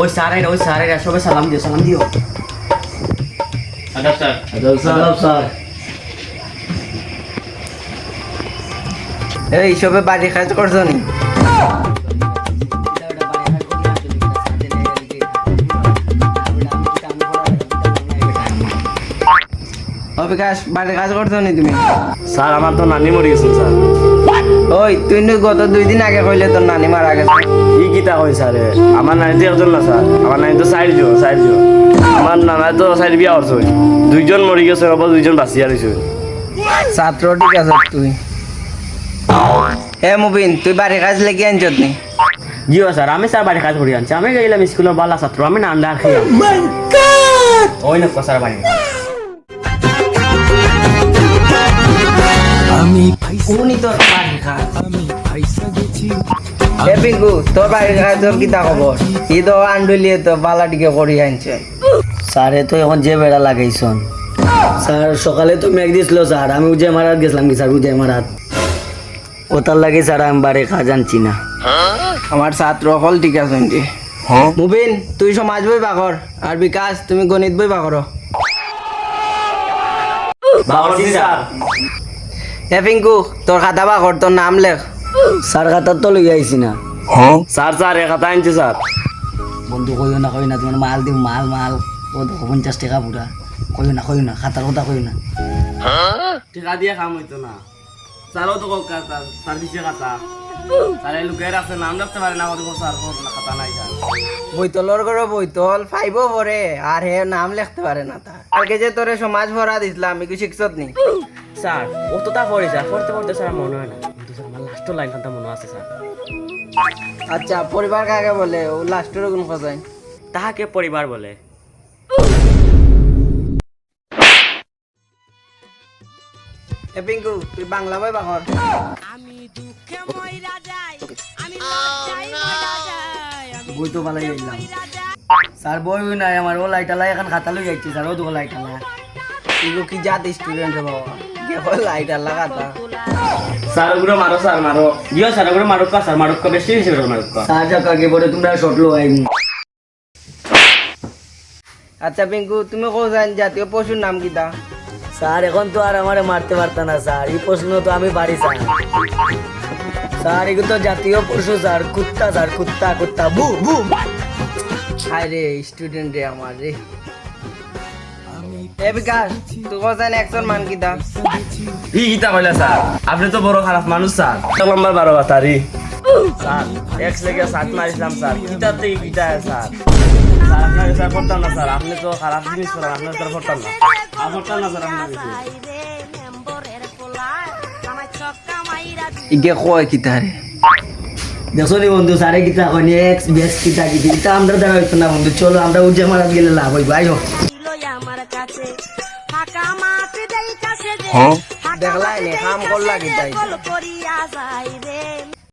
ওই স্যারের ওই স্যারের সবাই সালাম দিও সালাম দিও। আদাব স্যার। আদাব স্যার। এই সবে বাড়ি কাজ করছ নি? ও বিকাশ বাড়ি কাজ করছ নি তুমি? স্যার আমার তো নানি মরে গেছেন স্যার। ওই তুই নু গত দুই দিন আগে কইলে তোর নানি মারা গেছে। কি কিতা কই স্যার? আমার নানি তো একজন না স্যার। আমার নানি তো চারজন চারজন আমার নানা তো চার বিয়া করছে দুইজন মরে গেছে আবার দুইজন বাঁচিয়া রয়েছে ছাত্র ঠিক আছে তুই। হে মুবিন তুই বাড়ি কাজ লেগে আনছত নি? জিও স্যার? আমি স্যার বাড়ি কাজ করি আনছি। আমি গেলাম স্কুলের বালা ছাত্র আমি না আন্ডার খাই ওই না স্যার বাড়ি কোনি তোর বাড়ি কাজ হে পিঙ্কু তোর বাড়ি কাজ তোর কিতা খবর ই তো আন্ডুলিয়ে তো বালাটিকে করি আনছে। স্যারে তো এখন যে বেড়া লাগাইছন স্যার সকালে তো মেঘ দিছিল স্যার আমি উজে মারাত গেছিলাম কি স্যার উজে মারাত ওটার লাগে স্যার আমি বাড়ি কাজ আনছি না আমার ছাত্র হল ঠিক আছে মুবিন তুই সমাজ বই বাকর আর বিকাশ তুমি গণিত বই বাকর স্যার হে পিঙ্কু তোর খাতা বাকর তোর নাম লেখ। স্যার খাতার তো লই আইছি না। স্যার স্যার এক হাতা আনছে স্যার। বন্ধু কইও না কইও না তোমার মাল দিও মাল মাল। ও দেখো পঞ্চাশ টাকা পুরা কইও না কইও না খাতার কথা কইও না। টিকা দিয়ে কাম হইতো না। স্যারও তো কক স্যার দিছে খাতা। লোকের আছে নাম রাখতে পারে না আমাদের স্যার না খাতা নাই স্যার পরে আর হে নাম লিখতে পারে না তার কালকে যে তোরে সমাজ ভরা দিছিলাম আমি কি শিখছত নি? স্যার ও তো তা পড়ে স্যার পড়তে পড়তে স্যার মনে হয় না। কিন্তু স্যার আমার লাস্ট লাইন মনে আছে স্যার। আচ্ছা পরিবার কাকে বলে? ও লাস্টের খোঁজাই তাহাকে পরিবার বলে। এ পিঙ্কু তুই বাংলা বই বাকর আমি দুঃখে ময়রা যাই আমি লজ্জায় ময়রা যাই আমি বই তো ভালোই গেলাম স্যার বই নাই আমার ও লাইটালা এখন খাতা লই যাচ্ছি স্যার ও তো লাইটালা এগুলো কি জাত স্টুডেন্ট রে বাবা? লাইটার লাগাতা। মারো মারো। জিও বেশি বেশি পরে তোমরা লো আই আচ্ছা পিঙ্কু তুমি কোথায় জাতীয় পশুর নাম কিতা স্যার এখন তো আর আমারে মারতে পারতা না স্যার। এই প্রশ্ন তো আমি পারি স্যার। স্যার এগুলো তো জাতীয় পশু স্যার। কুত্তা স্যার কুত্তা কুত্তা। বু বু। হায় রে স্টুডেন্ট রে আমার রে। ই গীতা কইলা স্যার? আপনি তো বড় খারাপ মানুষ স্যার। লম্বা বারো বাতারি। স্যার এক লেগে সাত মারিছিলাম স্যার। গীতার থেকে গীতা স্যার। স্যার আপনার স্যার করতাম না স্যার। আপনি তো খারাপ জিনিস করেন আপনার স্যার করতাম না। আর করতাম না স্যার আপনার কিছু। যাই রে মেম্বরের পোলায় আমার চক্কা মাইরা দি ইগে কয় কিতা রে দেখো নি বন্ধু স্যারে কিতা এক্স বেস কিতা আমরা হইতো না বন্ধু চলো আমরা উজ্জা মারাত গেলে লাভ হইব আইও। আমার কাছে। ফাঁকা মাঠ দেই কাছে যে ফাঁকা দেখলাই নে, কাম করলা কি তাই করিয়া যাই রে।